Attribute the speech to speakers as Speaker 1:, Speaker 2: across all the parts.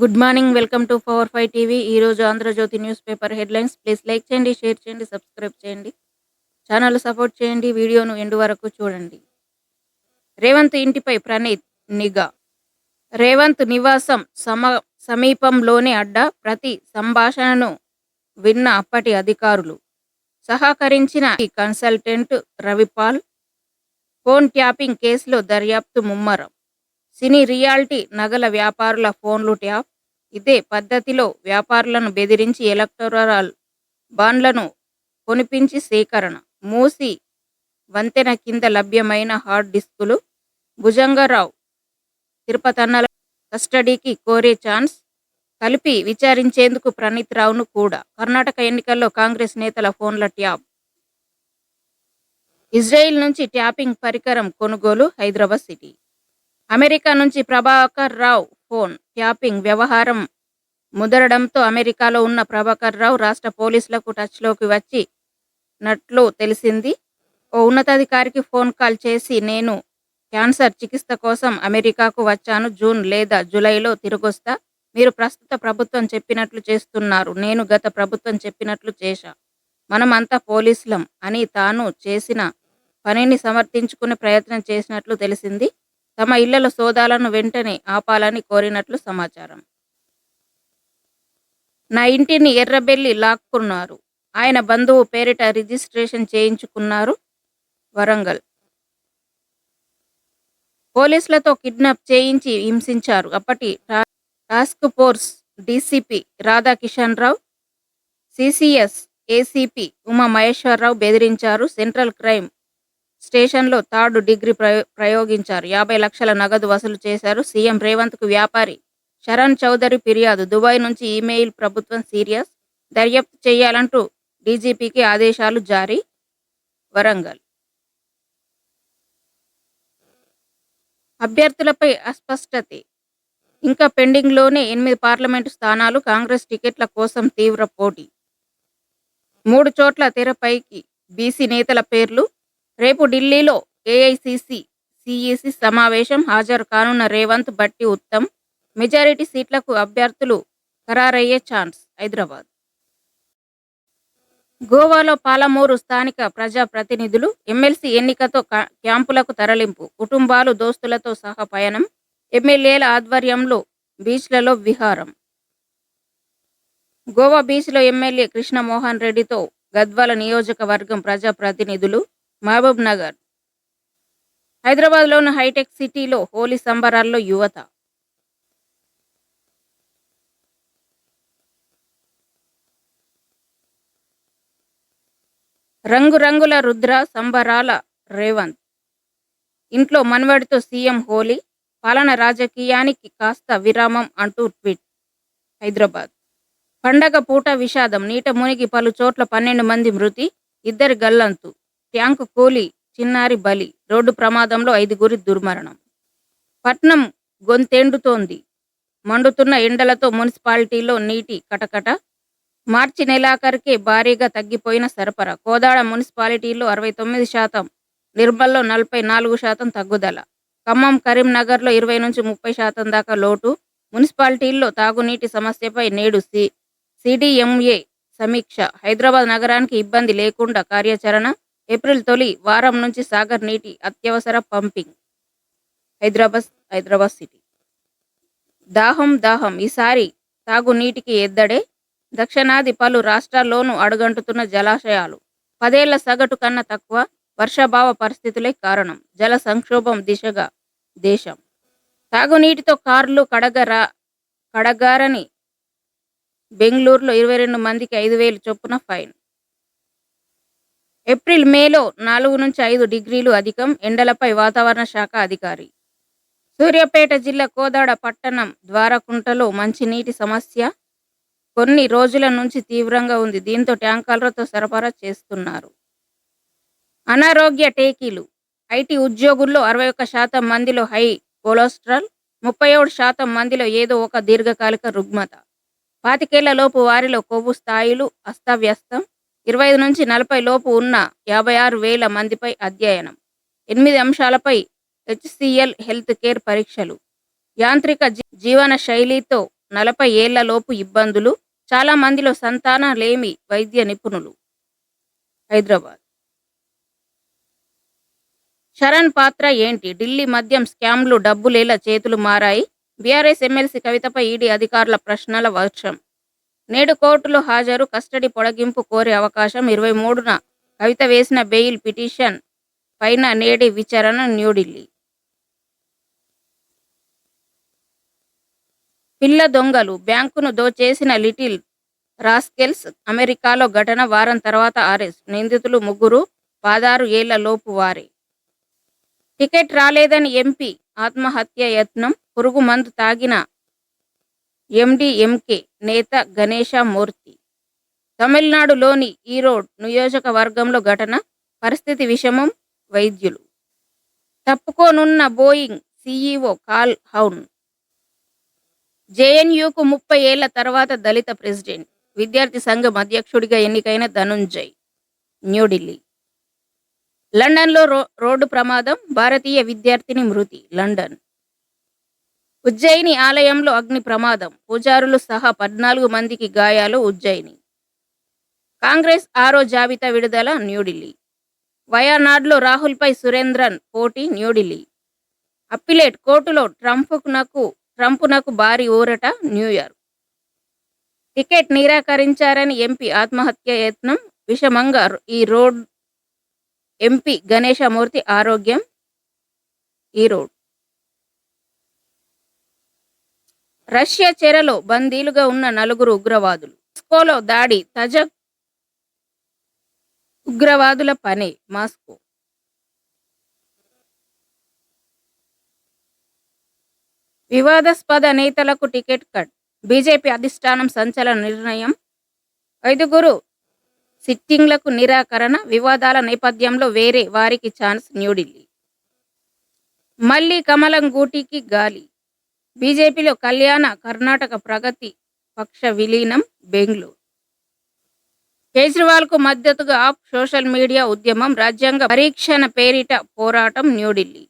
Speaker 1: Good morning welcome to power five TV. ఈరోజు Andhrajyothi news paper headlines. Please like చేయండి share చేయండి subscribe చేయండి. Channel support చేయండి వీడియోను ఎండు వరకు చూడండి. రేవంత్ ఇంటిపై ప్రణీత్ నిఘా. రేవంత్ నివాసం సమ సమీపంలోనే అడ్డా ప్రతి సంభాషణను విన్న అప్పటి అధికారులు. సహకరించిన ఈ కన్సల్టెంట్ రవిపాల్ ఫోన్ ట్యాపింగ్ కేసులో దర్యాప్తు ముమ్మరం. సినీ రియాలిటీ నగల వ్యాపారుల ఫోన్లు ట్యాప్. ఇదే పద్ధతిలో వ్యాపారులను బెదిరించి ఎలక్టోరల్ బాండ్లను కొనిపించి సేకరణ. మూసి వంతెన కింద లభ్యమైన హార్డ్ డిస్కులు భుజంగరావు తిరుపతన్నల కస్టడీకి కోరే ఛాన్స్ కలిపి విచారించేందుకు ప్రణీత్ రావును కూడా. కర్ణాటక ఎన్నికల్లో కాంగ్రెస్ నేతల ఫోన్ల ట్యాప్. ఇజ్రాయిల్ నుంచి ట్యాపింగ్ పరికరం కొనుగోలు హైదరాబాద్ సిటీ. అమెరికా నుంచి ప్రభాకర్ రావు ఫోన్ ట్యాపింగ్ వ్యవహారం ముదరడంతో అమెరికాలో ఉన్న ప్రభాకర్ రావు రాష్ట్ర పోలీసులకు టచ్లోకి వచ్చి నట్లు తెలిసింది. ఓ ఉన్నతాధికారికి ఫోన్ కాల్ చేసి నేను క్యాన్సర్ చికిత్స కోసం అమెరికాకు వచ్చాను జూన్ లేదా జూలైలో తిరిగొస్తా. మీరు ప్రస్తుత ప్రభుత్వం చెప్పినట్లు చేస్తున్నారు నేను గత ప్రభుత్వం చెప్పినట్లు చేశా. మనం అంతా పోలీసులం అని తాను చేసిన పనిని సమర్థించుకునే ప్రయత్నం చేసినట్లు తెలిసింది. తమ ఇళ్ళలో సోదాలను వెంటనే ఆపాలని కోరినట్లు సమాచారం. నా ఇంటిని ఎర్రబెల్లి లాక్కున్నారు. ఆయన బంధువు పేరిట రిజిస్ట్రేషన్ చేయించుకున్నారు వరంగల్. పోలీసులతో కిడ్నాప్ చేయించి హింసించారు. అప్పటి task force DCP Radhakishan Rao CCS ACP Uma Maheshwararao బెదిరించారు. సెంట్రల్ క్రైమ్ స్టేషన్లో థర్డ్ డిగ్రీ ప్రయోగించారు. యాభై లక్షల నగదు వసూలు చేశారు సీఎం రేవంత్కు వ్యాపారి శరణ్ చౌదరి ఫిర్యాదు. దుబాయ్ నుంచి ఈమెయిల్ ప్రభుత్వం సీరియస్. దర్యాప్తు చేయాలంటూ డీజీపీకి ఆదేశాలు జారీ. వరంగల్. అభ్యర్థులపై అస్పష్టత. ఇంకా పెండింగ్లోనే ఎనిమిది పార్లమెంటు స్థానాలు కాంగ్రెస్ టికెట్ల కోసం తీవ్ర పోటీ. మూడు చోట్ల తెరపైకి బీసీ నేతల పేర్లు రేపు ఢిల్లీలో ఏఐసిసి సిఈసి సమావేశం హాజరు కానున్న రేవంత్ బట్టి ఉత్తమ్ మెజారిటీ సీట్లకు అభ్యర్థులు ఖరారయ్యే ఛాన్స్ హైదరాబాద్. గోవాలో పాలమూరు స్థానిక ప్రజా ప్రతినిధులు ఎమ్మెల్సీ ఎన్నికతో క్యాంపులకు తరలింపు కుటుంబాలు దోస్తులతో సహా పయనం ఎమ్మెల్యేల ఆధ్వర్యంలో బీచ్లలో విహారం. గోవా బీచ్లో ఎమ్మెల్యే కృష్ణమోహన్ రెడ్డితో గద్వాల నియోజకవర్గం ప్రజా ప్రతినిధులు మహబూబ్ నగర్ హైదరాబాద్లోని హైటెక్ సిటీలో హోలీ సంబరాల్లో యువత. రంగురంగుల రుద్ర సంబరాల రేవంత్. ఇంట్లో మనవడితో సీఎం హోలీ పాలన రాజకీయానికి కాస్త విరామం అంటూ ట్వీట్. హైదరాబాద్. పండగ పూట విషాదం నీట మునిగి పలు చోట్ల పన్నెండు మంది మృతి ఇద్దరి గల్లంతు. ట్యాంకు కూలి చిన్నారి బలి రోడ్డు ప్రమాదంలో ఐదుగురి దుర్మరణం. పట్నం గొంతెండుతోంది. మండుతున్న ఎండలతో మున్సిపాలిటీలో నీటి కటకట. మార్చి నెలాఖరుకే భారీగా తగ్గిపోయిన సరఫరా. కోదాడ మున్సిపాలిటీలో అరవై తొమ్మిది శాతం నిర్మల్లో నలభై నాలుగు శాతం తగ్గుదల. ఖమ్మం కరీంనగర్లో ఇరవై నుంచి ముప్పై శాతం దాకా లోటు. మున్సిపాలిటీల్లో తాగునీటి సమస్యపై నేడు సి సిడిఎంఏ సమీక్ష. హైదరాబాద్ నగరానికి ఇబ్బంది లేకుండా కార్యాచరణ ఏప్రిల్ తొలి వారం నుంచి సాగర్ నీటి అత్యవసర పంపింగ్. హైదరాబాద్ హైదరాబాద్ సిటీ. దాహం దాహం. ఈసారి తాగునీటికి ఎద్దడే దక్షిణాది పలు రాష్ట్రాల్లోనూ అడుగంటుతున్న జలాశయాలు. పదేళ్ళ సగటు కన్నా తక్కువ వర్షాభావ పరిస్థితులే కారణం. జల సంక్షోభం దిశగా దేశం. తాగునీటితో కార్లు కడగరా కడగారని బెంగళూరులో ఇరవై రెండు మందికి ఐదు వేలు చొప్పున ఫైన్. ఏప్రిల్ మేలో నాలుగు నుంచి ఐదు డిగ్రీలు అధికం ఎండలపై వాతావరణ శాఖ అధికారి. సూర్యాపేట జిల్లా కోదాడ పట్టణం ద్వారకుంటలో మంచినీటి సమస్య. కొన్ని రోజుల నుంచి తీవ్రంగా ఉంది. దీంతో ట్యాంకర్లతో సరఫరా చేస్తున్నారు. అనారోగ్య టేకీలు. ఐటీ ఉద్యోగుల్లో అరవై ఒక్క శాతం మందిలో హై కొలెస్ట్రాల్ ముప్పై ఏడు శాతం మందిలో ఏదో ఒక దీర్ఘకాలిక రుగ్మత. పాతికేళ్ళలోపు వారిలో కొవ్వు స్థాయిలు అస్తవ్యస్తం. ఇరవై ఐదు నుంచి నలభై లోపు ఉన్న యాభై ఆరు వేల మందిపై అధ్యయనం. ఎనిమిది అంశాలపై హెచ్సిఎల్ హెల్త్ కేర్ పరీక్షలు. యాంత్రిక జీ- జీవన శైలితో నలభై ఏళ్ళలోపు ఇబ్బందులు చాలా మందిలో సంతాన లేమి వైద్య నిపుణులు. హైదరాబాద్. శరణ్ పాత్ర ఏంటి? ఢిల్లీ మద్యం స్కామ్లు డబ్బులేలా చేతులు మారాయి. బీఆర్ఎస్ ఎమ్మెల్సీ కవితపై ఈడీ అధికారుల ప్రశ్నల వర్షం. నేడు కోర్టులో హాజరు కస్టడీ పొడగింపు కోరే అవకాశం ఇరవై మూడున కవిత వేసిన బెయిల్ పిటిషన్ పైన నేడి విచారణ న్యూఢిల్లీ. పిల్ల దొంగలు బ్యాంకును దోచేసిన లిటిల్ రాస్కెల్స్ అమెరికాలో ఘటన వారం తర్వాత అరెస్ట్ నిందితులు ముగ్గురు పదహారు ఏళ్ళ లోపు వారే. టికెట్ రాలేదని ఎంపీ ఆత్మహత్య యత్నం పురుగు మందు తాగిన ఎండిఎంకే నేత గణేశమూర్తి. తమిళనాడులోని ఈరోడ్ నియోజకవర్గంలో ఘటన పరిస్థితి విషమం వైద్యులు. తప్పుకోనున్న బోయింగ్ సీఈఓ కాల్ హౌన్. జేఎన్యూకు ముప్పై ఏళ్ళ తర్వాత దళిత ప్రెసిడెంట్ విద్యార్థి సంఘం అధ్యక్షుడిగా ఎన్నికైన ధనుంజయ్ న్యూఢిల్లీ. లండన్లో రో రోడ్డు ప్రమాదం భారతీయ విద్యార్థిని మృతి లండన్. ఉజ్జయిని ఆలయంలో అగ్ని ప్రమాదం. పూజారులు సహా పద్నాలుగు మందికి గాయాలు ఉజ్జయిని. కాంగ్రెస్ ఆరో జాబితా విడుదల న్యూఢిల్లీ. వయానాడ్లో రాహుల్పై సురేంద్రన్ పోటీ న్యూఢిల్లీ. అప్పిలేట్ కోర్టులో ట్రంప్నకు ట్రంప్నకు భారీ ఊరట న్యూయార్క్. టికెట్ నిరాకరించారని ఎంపీ ఆత్మహత్య యత్నం. విషమంగా ఈ రోడ్ ఎంపీ గణేశమూర్తి ఆరోగ్యం. ఈ రోడ్ రష్యా చెరలో బందీలుగా ఉన్న నలుగురు ఉగ్రవాదులు. మాస్కోలో దాడి తజ ఉగ్రవాదుల పని మాస్కో. వివాదాస్పద నేతలకు టికెట్ కట్. బీజేపీ అధిష్టానం సంచలన నిర్ణయం. ఐదుగురు సిట్టింగ్లకు నిరాకరణ. వివాదాల నేపథ్యంలో వేరే వారికి ఛాన్స్ న్యూఢిల్లీ. మళ్ళీ కమలం గూటికి గాలి. బీజేపీలో కళ్యాణ కర్ణాటక ప్రగతి పక్ష విలీనం బెంగళూరు. కేజ్రీవాల్కు మద్దతుగా ఆప్ సోషల్ మీడియా ఉద్యమం రాజ్యాంగ పరీక్షణ పేరిట పోరాటం న్యూఢిల్లీ.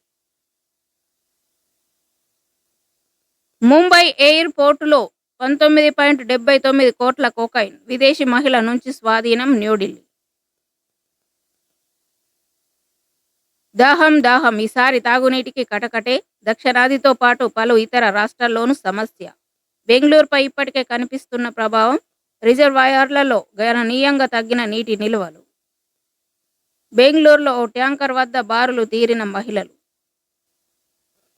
Speaker 1: ముంబై ఎయిర్పోర్టులో పంతొమ్మిది పాయింట్ డెబ్బై తొమ్మిది కోట్ల కోకైన్ విదేశీ మహిళ నుంచి స్వాధీనం న్యూఢిల్లీ. దాహం దాహం. ఈసారి తాగునీటికి కటకటే. దక్షిణాదితో పాటు పలు ఇతర రాష్ట్రాల్లోనూ సమస్య. బెంగళూరుపై ఇప్పటికే కనిపిస్తున్న ప్రభావం రిజర్వాయర్లలో గణనీయంగా తగ్గిన నీటి నిల్వలు. బెంగళూరులో ఓ ట్యాంకర్ వద్ద బారులు తీరిన మహిళలు.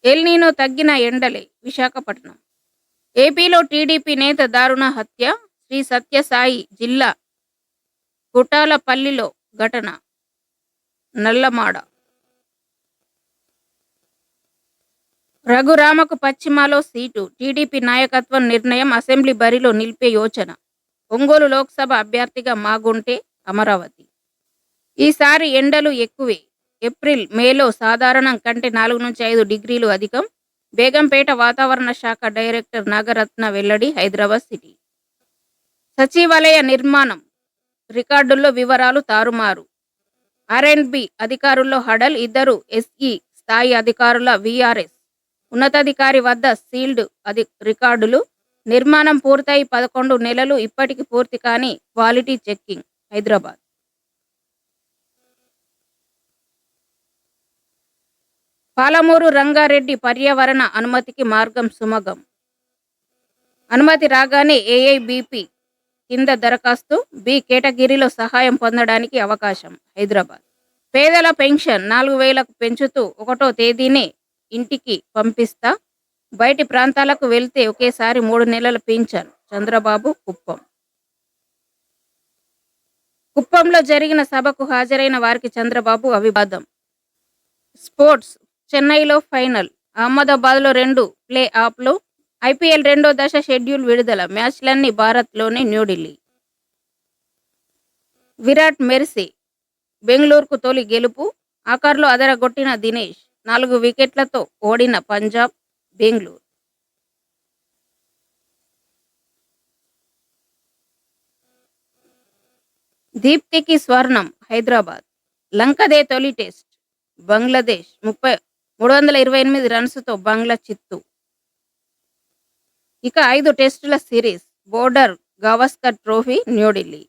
Speaker 1: ఎల్నీనో తగ్గిన ఎండలే విశాఖపట్నం. ఏపీలో టీడీపీ నేత దారుణ హత్య శ్రీ సత్యసాయి జిల్లా గుటాలపల్లిలో ఘటన. నల్లమాడ. రఘురామకు పశ్చిమలో సీటు టీడీపీ నాయకత్వం నిర్ణయం అసెంబ్లీ బరిలో నిలిపే యోచన. ఒంగోలు లోక్సభ అభ్యర్థిగా మాగుంటే అమరావతి. ఈసారి ఎండలు ఎక్కువే. ఏప్రిల్ మేలో సాధారణం కంటే నాలుగు నుంచి ఐదు డిగ్రీలు అధికం. బేగంపేట వాతావరణ శాఖ డైరెక్టర్ నాగరత్న వెల్లడి హైదరాబాద్ సిటీ. సచివాలయ నిర్మాణం రికార్డుల్లో వివరాలు తారుమారు. ఆర్ అండ్ బి అధికారుల్లో హడల్ ఇద్దరు ఎస్ఈ స్థాయి అధికారుల విఆర్ఎస్ ఉన్నతాధికారి వద్ద సీల్డ్ అది రికార్డులు. నిర్మాణం పూర్తయి పదకొండు నెలలు ఇప్పటికి పూర్తి కాని క్వాలిటీ చెక్కింగ్ హైదరాబాద్. పాలమూరు రంగారెడ్డి పర్యావరణ అనుమతికి మార్గం సుమగం. అనుమతి రాగానే ఏఐబిపి కింద దరఖాస్తు బి కేటగిరీలో సహాయం పొందడానికి అవకాశం హైదరాబాద్. పేదల పెన్షన్ నాలుగు వేలకు పెంచుతూ ఒకటో తేదీనే ఇంటికి పంపిస్తా. బయటి ప్రాంతాలకు వెళ్తే ఒకేసారి మూడు నెలలు పింఛన్ చంద్రబాబు కుప్పం. కుప్పంలో జరిగిన సభకు హాజరైన వారికి చంద్రబాబు అభివాదం. స్పోర్ట్స్ చెన్నైలో ఫైనల్ అహ్మదాబాద్లో రెండు ప్లే ఆఫ్లు ఐపీఎల్ రెండో దశ షెడ్యూల్ విడుదల మ్యాచ్లన్నీ భారత్లోనే న్యూఢిల్లీ. విరాట్ మెర్సీ బెంగళూరుకు తొలి గెలుపు ఆఖర్లో అదరగొట్టిన దినేష్. నాలుగు వికెట్లతో ఓడిన పంజాబ్ బెంగళూరు. దీప్తికి స్వర్ణం హైదరాబాద్. లంకదే తొలి టెస్ట్. బంగ్లాదేశ్ ముప్పై మూడు వందల ఇరవై ఎనిమిది రన్స్తో బంగ్లా చిత్తు. ఇక ఐదు టెస్టుల series border Gavaskar trophy New Delhi.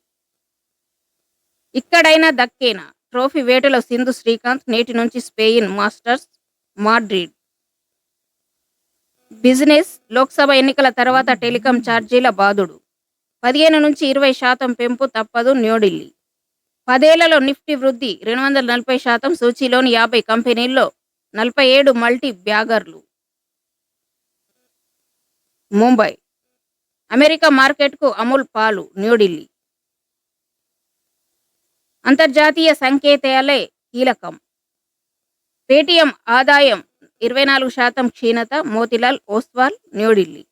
Speaker 1: ఇక్కడైనా దక్కేనా? ట్రోఫీ వేటలో సింధు శ్రీకాంత్ నేటి నుంచి Spain masters Madrid. Business Lok Sabha ఎన్నికల తర్వాత టెలికాం ఛార్జీల బాదుడు. పదిహేను నుంచి ఇరవై శాతం పెంపు తప్పదు న్యూఢిల్లీ. పదేళ్ళలో నిఫ్టీ వృద్ధి రెండు వందల నలభై శాతం సూచీలోని యాభై కంపెనీల్లో నలభై ఏడు మల్టీ బ్యాగర్లు. ముంబై. అమెరికా మార్కెట్కు అమూల్ పాలు న్యూఢిల్లీ. అంతర్జాతీయ సంకేతాలే కీలకం. పేటీఎం ఆదాయం ఇరవై నాలుగు శాతం క్షీణత మోతిలాల్ ఓస్వాల్ న్యూఢిల్లీ.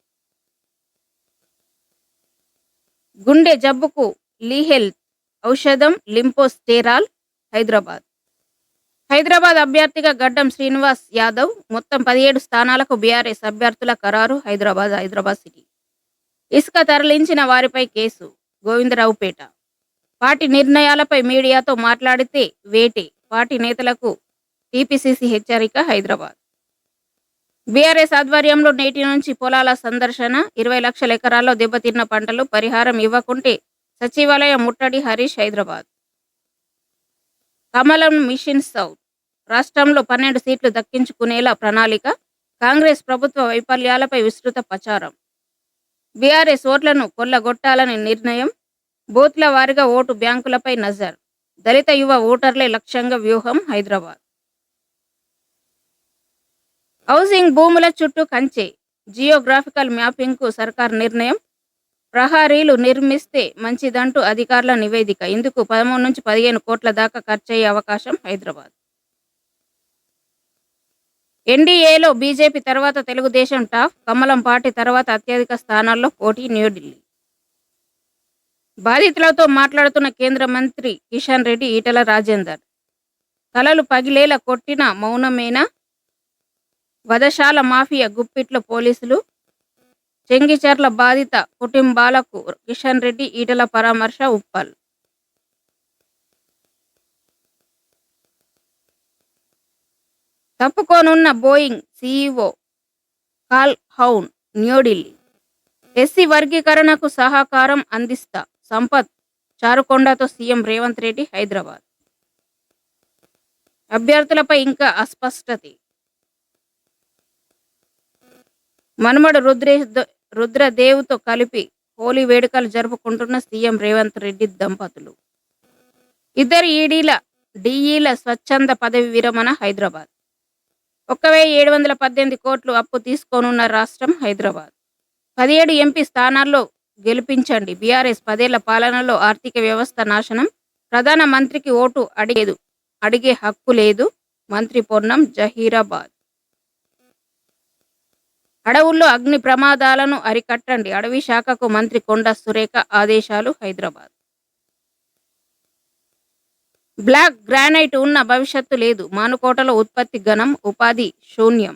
Speaker 1: గుండె జబ్బుకు లీహెల్త్ ఔషధం లింపోస్టేరాల్ హైదరాబాద్. హైదరాబాద్ అభ్యర్థిగా గడ్డం శ్రీనివాస్ యాదవ్ మొత్తం పదిహేడు స్థానాలకు బీఆర్ఎస్ అభ్యర్థుల ఖరారు హైదరాబాద్ హైదరాబాద్ సిటీ. ఇసుక తరలించిన వారిపై కేసు గోవిందరావుపేట. పార్టీ నిర్ణయాలపై మీడియాతో మాట్లాడితే వేటి పార్టీ నేతలకు టీపీసీసీ హెచ్చరిక హైదరాబాద్. బీఆర్ఎస్ ఆధ్వర్యంలో నేటి నుంచి పొలాల సందర్శన ఇరవై లక్షల ఎకరాల్లో దెబ్బతిన్న పంటలు పరిహారం ఇవ్వకుంటే సచివాలయం ముట్టడి హరీష్ హైదరాబాద్. కమలం మిషన్ సౌత్ రాష్ట్రంలో పన్నెండు సీట్లు దక్కించుకునేలా ప్రణాళిక కాంగ్రెస్ ప్రభుత్వ వైఫల్యాలపై విస్తృత ప్రచారం. బీఆర్ఎస్ ఓట్లను కొల్లగొట్టాలని నిర్ణయం బూత్ల వారిగా ఓటు బ్యాంకులపై నజర్. దళిత యువ ఓటర్లే లక్ష్యంగా వ్యూహం హైదరాబాద్. హౌసింగ్ భూముల చుట్టూ కంచె. జియోగ్రాఫికల్ మ్యాపింగ్కు సర్కార్ నిర్ణయం. ప్రహారీలు నిర్మిస్తే మంచిదంటూ అధికారుల నివేదిక. ఇందుకు పదమూడు నుంచి పదిహేను కోట్ల దాకా ఖర్చయ్యే అవకాశం హైదరాబాద్. ఎన్డీఏలో బీజేపీ తర్వాత తెలుగుదేశం టాప్. కమలం పార్టీ తర్వాత అత్యధిక స్థానాల్లో పోటీ న్యూఢిల్లీ. బాధితులతో మాట్లాడుతున్న కేంద్ర మంత్రి కిషన్ రెడ్డి ఈటల రాజేందర్. తలలు పగిలేలా కొట్టిన మౌనమేనా వధశాల మాఫియా గుప్పిట్లో పోలీసులు. చెంగిచర్ల బాధిత కుటుంబాలకు కిషన్ రెడ్డి ఈటల పరామర్శ Uppal. తప్పుకోనున్న Boeing CEO Calhoun New Delhi SC వర్గీకరణకు సహకారం అందిస్తా. సంపత్ చారుకొండతో సీఎం రేవంత్ రెడ్డి హైదరాబాద్. అభ్యర్థులపై ఇంకా అస్పష్టత. మనుమడు రుద్రేష్ రుద్రదేవ్తో కలిపి హోలీ వేడుకలు జరుపుకుంటున్న సీఎం రేవంత్ రెడ్డి దంపతులు. ఇద్దరు ఈడీల డిఈల స్వచ్ఛంద పదవి విరమణ హైదరాబాద్. ఒక వెయ్యి ఏడు వందల పద్దెనిమిది కోట్లు అప్పు తీసుకోనున్న రాష్ట్రం హైదరాబాద్. పదిహేడు ఎంపీ స్థానాల్లో గెలిపించండి. బీఆర్ఎస్ పదేళ్ళ పాలనలో ఆర్థిక వ్యవస్థ నాశనం. ప్రధాన మంత్రికి ఓటు అడిగేదు. అడిగే హక్కు లేదు. మంత్రి పొన్నం జహీరాబాద్. అడవుల్లో అగ్ని ప్రమాదాలను అరికట్టండి. అడవి శాఖకు మంత్రి కొండ సురేఖ ఆదేశాలు హైదరాబాద్. బ్లాక్ గ్రానైట్ ఉన్న భవిష్యత్తు లేదు. మానుకోటలో ఉత్పత్తి గణం ఉపాధి శూన్యం.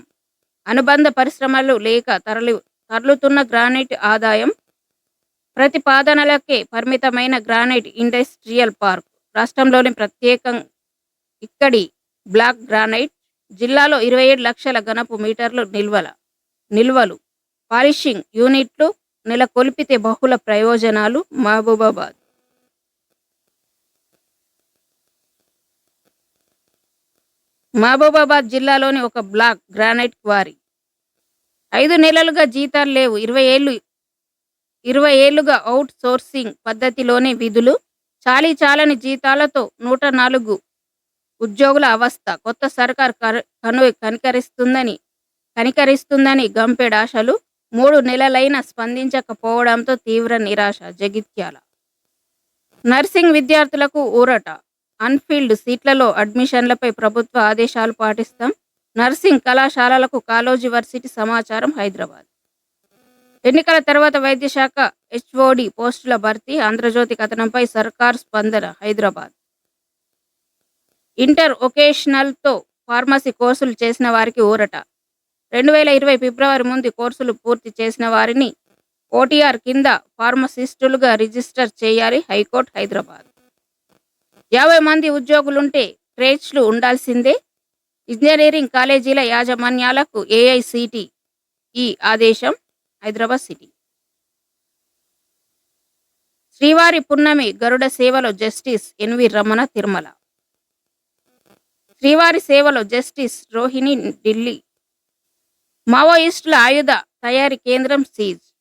Speaker 1: అనుబంధ పరిశ్రమలు లేక తరలి తరలుతున్న గ్రానైట్ ఆదాయం ప్రతిపాదనలకే పరిమితమైన గ్రానైట్ ఇండస్ట్రియల్ పార్క్. రాష్ట్రంలోని ప్రత్యేకం ఇక్కడి బ్లాక్ గ్రానైట్ జిల్లాలో ఇరవై ఏడు లక్షల గణపు మీటర్లు నిల్వల నిల్వలు. పాలిషింగ్ యూనిట్లు నెలకొల్పితే బహుళ ప్రయోజనాలు మహబూబాబాద్. మహబూబాబాద్ జిల్లాలోని ఒక బ్లాక్ గ్రానైట్ క్వారీ. ఐదు నెలలుగా జీతాలు లేవు. ఇరవై ఏళ్ళు ఇరవై ఏళ్ళుగా అవుట్ సోర్సింగ్ పద్ధతిలోనే విధులు చాలీ చాలని జీతాలతో నూట నాలుగు ఉద్యోగుల అవస్థ. కొత్త సర్కార్ కను కనికరిస్తుందని కనికరిస్తుందని గంపెడాశలు మూడు నెలలైన స్పందించకపోవడంతో తీవ్ర నిరాశ జగిత్యాల. నర్సింగ్ విద్యార్థులకు ఊరట. అన్ఫీల్డ్ సీట్లలో అడ్మిషన్లపై ప్రభుత్వ ఆదేశాలు పాటిస్తాం. నర్సింగ్ కళాశాలలకు కాలోజీ వర్సిటీ సమాచారం హైదరాబాద్. ఎన్నికల తర్వాత వైద్య శాఖ హెచ్ఓడి పోస్టుల భర్తీ ఆంధ్రజ్యోతి కథనంపై సర్కార్ స్పందన హైదరాబాద్. ఇంటర్ ఒకేషనల్తో ఫార్మసీ కోర్సులు చేసిన వారికి ఊరట. రెండు వేల ఇరవై ఫిబ్రవరి ముందు కోర్సులు పూర్తి చేసిన వారిని ఓటీఆర్ కింద ఫార్మసిస్టులుగా రిజిస్టర్ చేయాలి హైకోర్టు హైదరాబాద్. యాభై మంది ఉద్యోగులుంటే ట్రేడ్స్లు ఉండాల్సిందే. ఇంజనీరింగ్ కాలేజీల యాజమాన్యాలకు ఏఐసిటి ఈ ఆదేశం. హైదరాబాద్ సిటీ. శ్రీవారి పున్నమి గరుడ సేవలో జస్టిస్ ఎన్వి రమణ తిరుమల. శ్రీవారి సేవలో జస్టిస్ రోహిణి ఢిల్లీ. మావోయిస్టుల ఆయుధ తయారీ కేంద్రం సీజ్.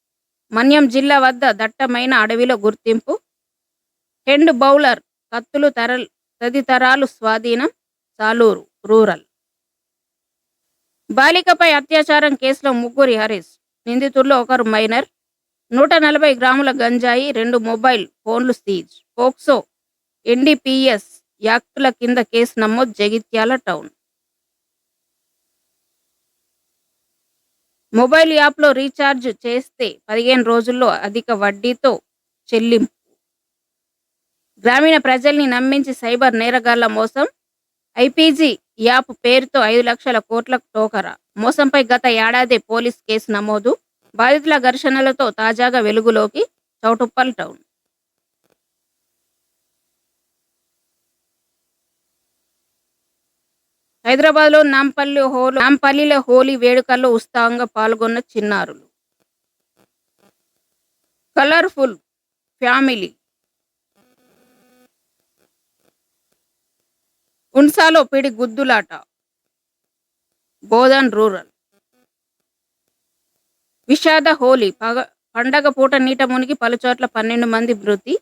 Speaker 1: మన్యం జిల్లా వద్ద దట్టమైన అడవిలో గుర్తింపు. హెండ్ బౌలర్ కత్తులు తరల్ తదితరాలు స్వాధీనం సాలూరు రూరల్. బాలికపై అత్యాచారం కేసులో ముగ్గురి అరెస్ట్. నిందితుల్లో ఒకరు మైనర్. నూట నలభై గ్రాముల గంజాయి రెండు మొబైల్ ఫోన్లు సీజ్. పోక్సో ఎన్డీపీఎస్ యాక్టుల కింద కేసు నమోదు జగిత్యాల టౌన్. మొబైల్ యాప్లో రీఛార్జ్ చేస్తే పదిహేను రోజుల్లో అధిక వడ్డీతో చెల్లింపు. గ్రామీణ ప్రజల్ని నమ్మించి సైబర్ నేరగాళ్ళ మోసం. ఐపీజీ యాప్ పేరుతో ఐదు లక్షల కోట్ల టోకరా. మోసంపై గత ఏడాది పోలీస్ కేసు నమోదు. బాధితుల ఘర్షణలతో తాజాగా వెలుగులోకి చౌటుప్పల్ టౌన్. హైదరాబాద్లో నాంపల్లి హోలీ నాంపల్లిలో హోలీ వేడుకల్లో ఉత్సాహంగా పాల్గొన్న చిన్నారులు. Colourful family. ఉన్సాలో పిడి గుద్దులాట. బోధన్ రూరల్. విషాద హోలీ పగ పండగ పూట నీట మునిగి పలుచోట్ల పన్నెండు మంది మృతి.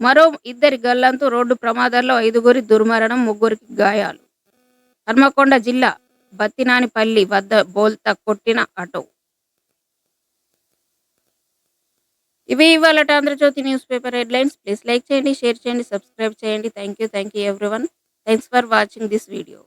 Speaker 1: మరో ఇద్దరి గల్లంతు రోడ్డు ప్రమాదాల్లో ఐదుగురి దుర్మరణం ముగ్గురికి గాయాలు. హర్మకొండ జిల్లా బత్తినానిపల్లి వద్ద బోల్తా కొట్టిన ఆటో. ఇవి ఇవాళ Andhrajyothi news paper headlines. Please like చేయండి షేర్ చేయండి సబ్స్క్రైబ్ చేయండి. Thank you thank you everyone. Thanks for watching this video.